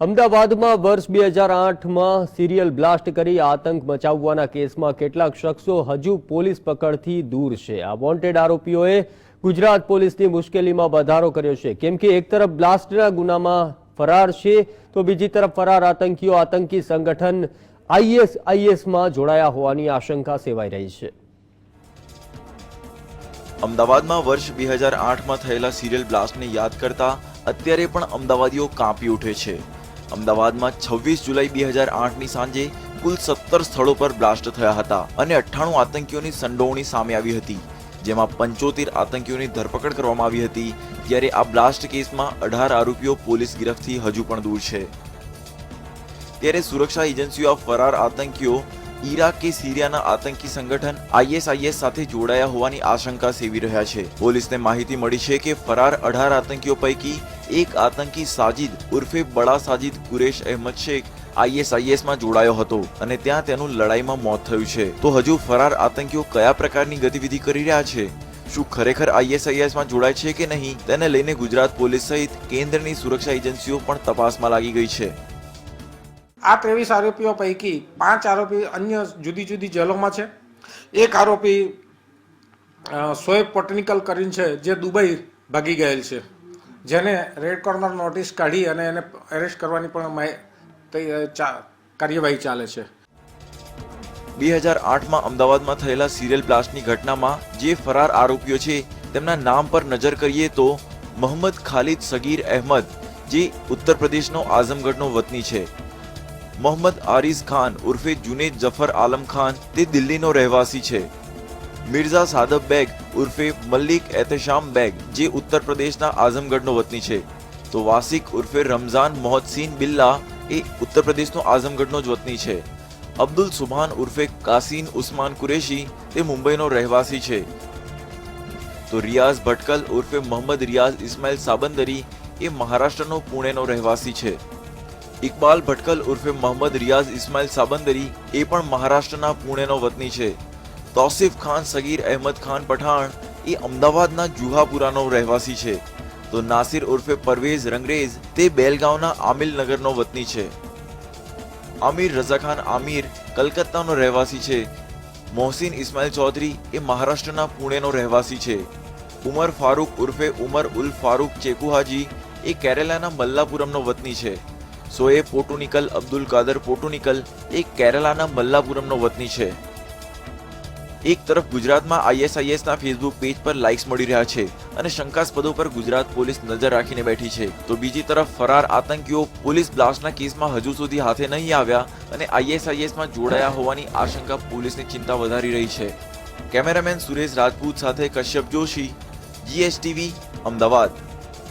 અમદાવાદમાં વર્ષ બે હજાર આઠમાં સિરિયલ બ્લાસ્ટ કરી આતંક મચાવવાના કેસમાં કેટલાક શખ્સો હજુ પોલીસ પકડથી દૂર છે. આ વોન્ટેડ આરોપીઓએ ગુજરાત પોલીસની મુશ્કેલીમાં વધારો કર્યો છે. કેમ કે એક તરફ બ્લાસ્ટના ગુનામાં ફરાર છે, તો બીજી તરફ ફરાર આતંકીઓ આતંકી સંગઠન આઈએસઆઈએસમાં જોડાયા હોવાની આશંકા સેવાઈ રહી છે. અમદાવાદમાં વર્ષ બે હજાર આઠમાં થયેલા સિરિયલ બ્લાસ્ટને યાદ કરતા અત્યારે પણ અમદાવાદીઓ કાંપી ઉઠે છે. અમદાવાદમાં છવ્વીસ જુલાઈ બે હજાર આઠની સાંજે કુલ સત્તર સ્થળો પર બ્લાસ્ટ થયા હતા અને અઠ્ઠાણું આતંકીઓની સંડોવણી સામે આવી હતી, જેમાં પંચોતેર આતંકીઓની ધરપકડ કરવામાં આવી હતી ત્યારે આ બ્લાસ્ટ કેસમાં અઢાર આરોપીઓ પોલીસ ગિરફથી હજુ પણ દૂર છે. ત્યારે સુરક્ષા એજન્સીઓ આ ફરાર આતંકીઓ ઈરાક કે સિરિયાના આતંકી સંગઠન આઈએસઆઈએસ સાથે જોડાયા હોવાની આશંકા સેવી રહ્યા છે. પોલીસને માહિતી મળી છે કે ફરાર અઢાર આતંકીઓ પૈકી એક આતંકી સાજિદ ઉર્ફે બડા સાજિદ કુરેશ અહેમદ શેખ આઈએસઆઈએસમાં જોડાયો હતો અને ત્યાં તેનું લડાઈમાં મોત થયું છે. તો હજુ ફરાર આતંકીઓ કયા પ્રકારની ગતિવિધિ કરી રહ્યા છે? શું ખરેખર આઈએસઆઈએસમાં જોડાય છે કે નહીં? તેને લઈને ગુજરાત પોલીસ સહિત કેન્દ્રની સુરક્ષા એજન્સીઓ પણ તપાસમાં લાગી ગઈ છે. આ ત્રેવીસ આરોપીઓ પૈકી પાંચ આરોપી અન્ય જુદી જુદી જેલોમાં છે. એક આરોપી સોએબ પોટનિકલ કરીને છે, જે દુબઈ ભાગી ગયેલ છે. જેને રેડ કોર્નર નોટિસ કાઢી અને એને એરેસ્ટ કરવાની પણ કાર્યવાહી ચાલે છે. બે હજાર આઠમાં અમદાવાદમાં થયેલા સિરિયલ બ્લાસ્ટની ઘટનામાં જે ફરાર આરોપીઓ છે, તેમના નામ પર નજર કરીએ તો મોહમ્મદ ખાલિદ સગીર અહેમદ, જે ઉત્તર પ્રદેશનો આઝમગઢનો વતની છે. મોહમ્મદ આરિઝ ખાન ઉર્ફે જુનેદ જફર આલમ ખાન તે દિલ્હીનો રહેવાસી છે. મિર્ઝા સાદબ બેગ ઉર્ફે મલ્લિક એહતશામ બેગ, જે ઉત્તર પ્રદેશના આઝમગઢનો વતની છે. તો વાસિક ઉર્ફે રમઝાન મોહદ્દીન બિલ્લા એ ઉત્તર પ્રદેશનો આઝમગઢનો જ વતની છે. અબ્દુલ સુભાન ઉર્ફે કાસીન ઉસ્માન કુરેશી તે મુંબઈનો રહેવાસી છે. તો રિયાઝ ભટકલ ઉર્ફે મોહમ્મદ રિયાઝ ઇસ્માઇલ સાબંદરી એ મહારાષ્ટ્રનો પુણેનો રહેવાસી છે. ઇકબાલ ભટકલ ઉર્ફે મોહમ્મદ રિયાઝ ઇસ્માઇલ સાબંદરી એ પણ મહારાષ્ટ્રના પુણેનો વતની છે. તૌસિફ ખાન સગીર અહેમદ ખાન પઠાણ એ અમદાવાદના જુહાપુરાનો રહેવાસી છે. તો નાસિર ઉર્ફે પરવેઝ રંગરેઝ તે બેલગાંવના આમિલનગરનો વતની છે. આમિર રઝાખાન આમિર કલકત્તાનો રહેવાસી છે. મોહસિન ઇસ્માઇલ ચૌધરી એ મહારાષ્ટ્રના પુણેનો રહેવાસી છે. ઉમર ફારૂક ઉર્ફે ઉમર ઉલ ફારૂક ચેકુહાજી એ કેરેલાના મલ્લાપુરમનો વતની છે. સોએ પોટુનિકલ અબ્દુલ કાદર પોટુનિકલ એ કેરલાના મલ્લાપુરમનો વતની છે. એક તરફ ગુજરાતમાં આઈએસઆઈએસના ફેસબુક પેજ પર લાઇક્સ મળી રહ્યા છે અને શંકાસ્પદો પર ગુજરાત પોલીસ નજર રાખીને બેઠી છે. તો બીજી તરફ ફરાર આતંકીઓ પોલીસ બ્લાસ્ટના કેસમાં હજુ સુધી હાથે નહીં આવ્યા અને આઈએસઆઈએસમાં જોડાયા હોવાની આશંકા પોલીસની ચિંતા વધારી રહી છે. કેમેરામેન સુરેશ રાજપૂત સાથે કશ્યપ જોશી, જીએસટીવી, અમદાવાદ.